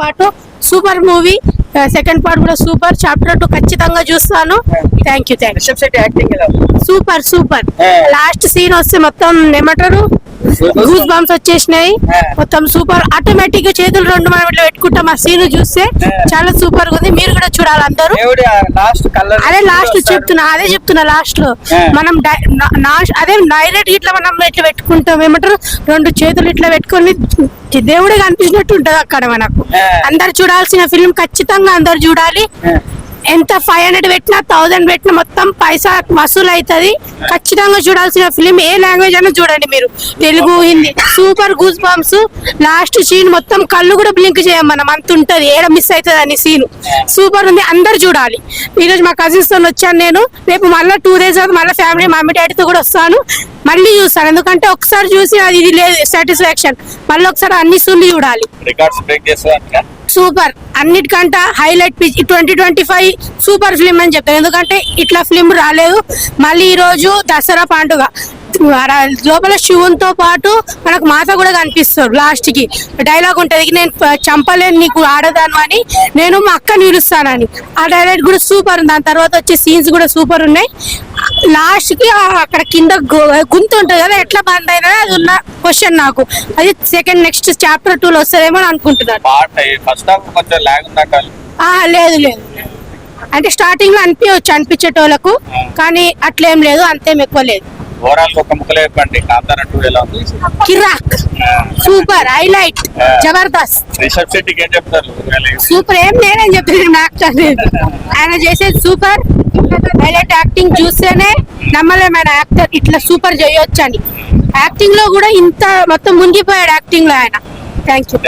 పాటు super movie second part కూడా super chapter two ఖచ్చితంగా చూస్తాను thank you thank? Super super. Last scene వస్తే మొత్తం ఏమంటారు. గూస్ బంప్స్ వచ్చేసినాయి. మొత్తం సూపర్ ఆటోమేటిక్గా చేతులు రెండు మనం ఇట్లా పెట్టుకుంటాం. ఆ సీన్ చూస్తే. చాలా సూపర్గా ఉంది. మీరు కూడా చూడాలి అందరూ. అదే లాస్ట్ చెప్తున్నా అదే చెప్తున్నా లాస్ట్లో. మనం అదే డైరెక్ట్ ఇట్లా మనం ఇట్లా పెట్టుకుంటాం. ఏమంటారు? రెండు చేతులు ఇట్లా పెట్టుకొని దేవుడే కనిపించినట్టు ఉంటది అక్కడ మనకు. అందరు చూడాల్సిన ఫిల్మ్ ఖచ్చితంగా అందరు చూడాలి. ఎంత ఫైవ్ హండ్రెడ్ పెట్టినా థౌసండ్ పెట్టినా మొత్తం పైసా వసూలు అవుతుంది ఖచ్చితంగా చూడాల్సిన ఫిలిం ఏ లాంగ్వేజ్ అయినా చూడండి మీరు. Telugu Hindi super goosebumps last scene మొత్తం కళ్ళు కూడా బ్లింక్ చేయం మనం అంత ఉంటుంది. ఏడ మిస్ అవుతుంది అని సీన్ సూపర్ ఉంది. అందరు చూడాలి. ఈరోజు మా కజిన్స్తో వచ్చాను నేను. రేపు మళ్ళీ టూ డేస్ తర్వాత మళ్ళీ ఫ్యామిలీ మమ్మీ డాడీతో కూడా వస్తాను. మళ్ళీ చూస్తాను. ఎందుకంటే ఒకసారి చూసి అది ఇది లేదు సాటిస్ఫాక్షన్ మళ్ళీ ఒకసారి అన్ని సూన్లు చూడాలి. రికార్డ్స్ బ్రేక్ చేస్తా super. అన్నిటికంట highlight pitch twenty twenty five super film అని చెప్తాను ఎందుకంటే ఇట్లా ఫిలిం రాలేదు. మళ్ళీ ఈరోజు దసరా పండుగ. లోపల శివునితో పాటు మనకు మాత కూడా కనిపిస్తారు లాస్ట్కి డైలాగ్ ఉంటది నేను చంపలేను నీకు ఆడదాను అని. నేను మా అక్క పిలుస్తానని. ఆ డైలాగ్ కూడా సూపర్ ఉంది. దాని తర్వాత వచ్చే సీన్స్ కూడా సూపర్ ఉన్నాయి. లాస్ట్కి అక్కడ కింద గుంత ఉంటది కదా ఎట్లా బంద్ అయినా అది ఉన్న క్వశ్చన్ నాకు. అది సెకండ్ నెక్స్ట్ చాప్టర్ టూ లో వస్తుందేమో అని అనుకుంటున్నాను. లేదు లేదు. అంటే స్టార్టింగ్లో అనిపించవచ్చు అనిపించేటోళ్ళకు కానీ అట్లేం లేదు అంతేం ఎక్కువ లేదు. ఓవరాల్ ఒక ముక్కలు చెప్పండి కాంతారా టూ ఎలా ఉంది? కిరాక్. సూపర్. హైలైట్. జబర్దస్త్. రిషబ్ శెట్టికి ఏం చెప్తారు? సూపర్. ఏం నేనేం చెప్తున్నాను యాక్టర్ ఆయన చేసేది సూపర్. హైలైట్ యాక్టింగ్ చూస్తేనే నమ్మలేమైన యాక్టర్. ఇట్లా సూపర్ చేయొచ్చు అని యాక్టింగ్లో కూడా ఇంత మొత్తం మునిగిపోయాడు యాక్టింగ్లో ఆయన. Thank you